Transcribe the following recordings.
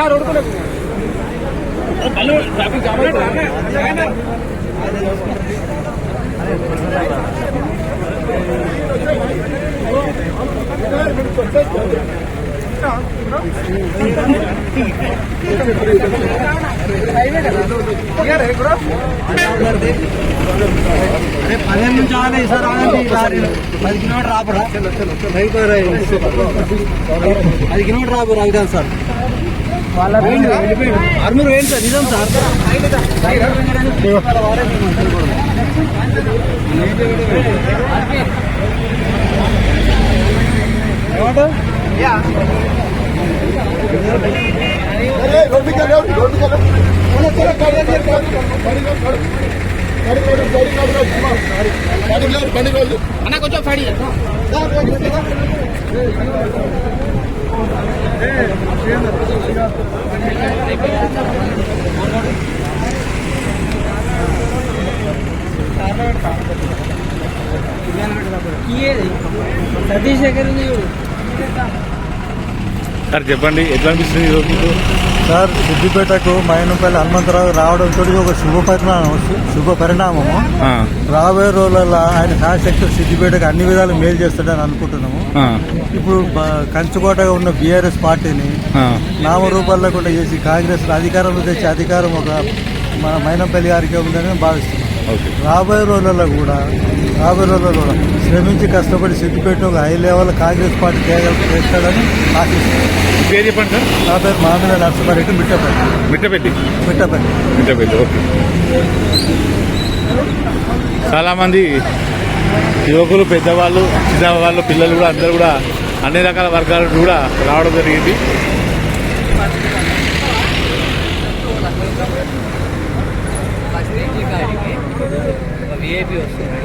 हाँ रोड को hello traffic jam है। अरे पहले में जा रहे सर आने की पद किलोमीटर आप रहा नहीं कर रहे पद किलोमीटर आप रहा सर। ఆర్మూర్ వేయండి సార్ నిజం సార్ అన్న కొంచెం ఫైడ్ సతీష్ దగ్గర ఉంది చూడు సార్ చెప్పండి ఎట్లా అనిపిస్తుంది ఈరోజు సార్ సిద్దిపేటకు మైనంపల్లి హనుమంతరావు రావడంతో ఒక శుభ పరిణామం శుభ పరిణామము. రాబోయే రోజులలో ఆయన శాసక్తి సిద్దిపేటకు అన్ని విధాలు మేలు చేస్తాడని అనుకుంటున్నాము. ఇప్పుడు కంచుకోటగా ఉన్న బీఆర్ఎస్ పార్టీని ఆ, నామరూపాల్లో కూడా చేసి కాంగ్రెస్ అధికారంలో తెచ్చే అధికారం ఒక మన మైనంపల్లి గారికి ఉందని భావిస్తున్నాం. రాబోయే రోజులలో కూడా రాబోయే రోజుల్లో కూడా శ్రమించి కష్టపడి సిద్దిపేట ఒక హై లెవెల్ కాంగ్రెస్ పార్టీ చేయగల చేస్తాడని ఆశిస్తున్నాం. మీ పేరు చెప్పండి సార్? నా పేరు మామిడి నర్సపరెడ్డి మిట్టపల్లి. మిట్టపెట్టి మిట్టపల్లి. మిట్టపెట్టి ఓకే. చాలామంది యువకులు పెద్దవాళ్ళు చిన్నవాళ్ళు పిల్లలు కూడా అందరూ కూడా అన్ని రకాల వర్గాల కూడా రావడం జరిగింది. విఐపి వస్తుంది.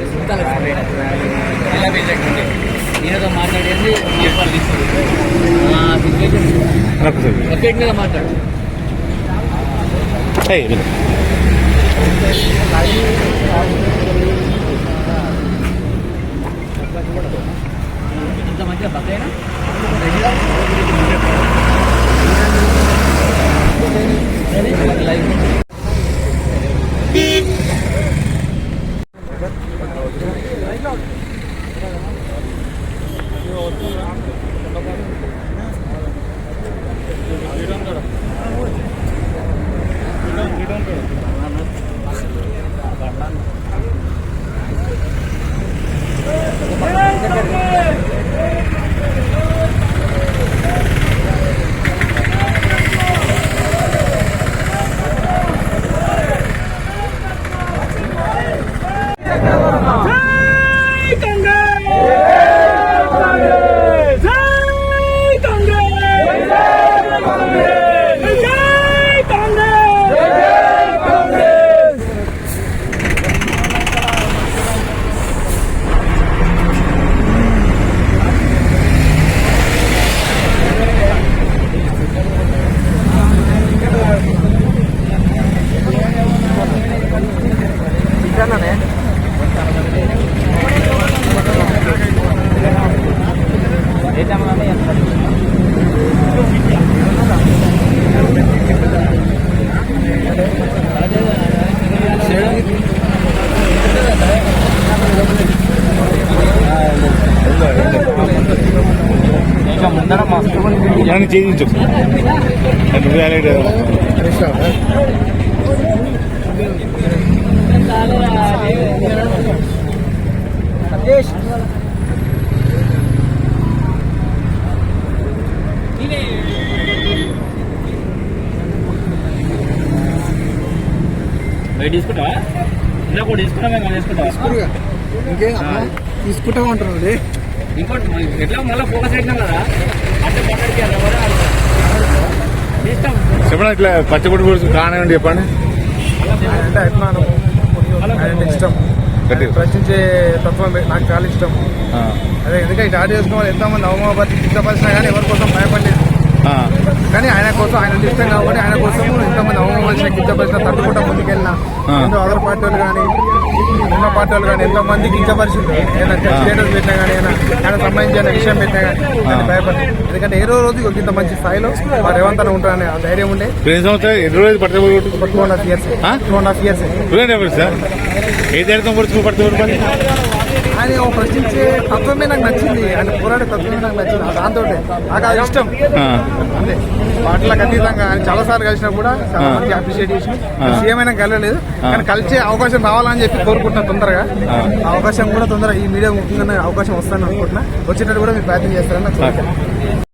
జిల్లా ఈయనతో మాట్లాడేది నాకు సార్ ఎఫెక్ట్ మీద మాట్లాడు. ఏయ్, విను. ఇంత మంచిగా don't get it. నన్ను చేయించు నువ్వు అలాగే బయట తీసుకుంటావా? కూడా తీసుకుంటా తీసుకుంటావా? ఇంకేం తీసుకుంటామంటారు ఇంకోటి ఎట్లా మళ్ళీ ఫోకస్ పెట్టినాం కదా అంటే మాట్లాడికి చెప్పండి ఇట్లా పచ్చబొట్టు గురించి కారణం చెప్పండి ఆయన అంటే అభిమానం ఆయన అంటే ఇష్టం గట్టిగా. ప్రశ్నించే తత్వం నాకు చాలా ఇష్టం ఆ, అదే ఎందుకంటే ఇటు ఆడి చేసుకోవాలి ఎంతమంది అవమాపరిచి కిందపరిచినా కానీ ఎవరి కోసం భయపడలేదు ఆ, కానీ ఆయన కోసం ఆయన అంటే ఇష్టం కాబట్టి ఆయన కోసం ఎంతమంది అవమాపరిచిన కిందపరిచిన తట్టుకుంటా ముందుకెళ్ళిన ఆ. ఎంతో అదర్ పార్టీ వాళ్ళు కానీ ఉన్న పార్టీ వాళ్ళు కానీ ఎంతో మంది కించపరిచింది ఏదైనా స్టేటస్ పెట్టినా కానీ ఏదైనా సంబంధించిన విషయం పెట్టినా కానీ భయపడలేదు ఎందుకంటే ఏ రోజు ఇంత మంచి స్థాయిలో రేవంత్ అన్న ఉంటారని ఆ ధైర్యం ఉండే. ఎన్ని రోజులు two and half years? Two and half years ఏ ధైర్యం పడుతుంది పని ఆయన ప్రశ్నించే తత్వమే నాకు నచ్చింది. ఆయన పోరాడే తత్వమే నాకు నచ్చింది. ఆ దాంతో నాకు అది ఇష్టం. అంతే. వాటిలకు అతీతంగా ఆయన చాలా సార్లు కలిసినా కూడా చాలా మంది అప్రిషియేట్ చేసి సీఎం అయినా కలవలేదు. కానీ కలిసే అవకాశం రావాలని చెప్పి కోరుకుంటున్నా తొందరగా. అవకాశం కూడా తొందరగా ఈ మీడియా ముఖ్యంగా అవకాశం వస్తాను అనుకుంటున్నా. వచ్చేటట్టు కూడా మీరు ప్రయత్నం చేస్తారని నాకు.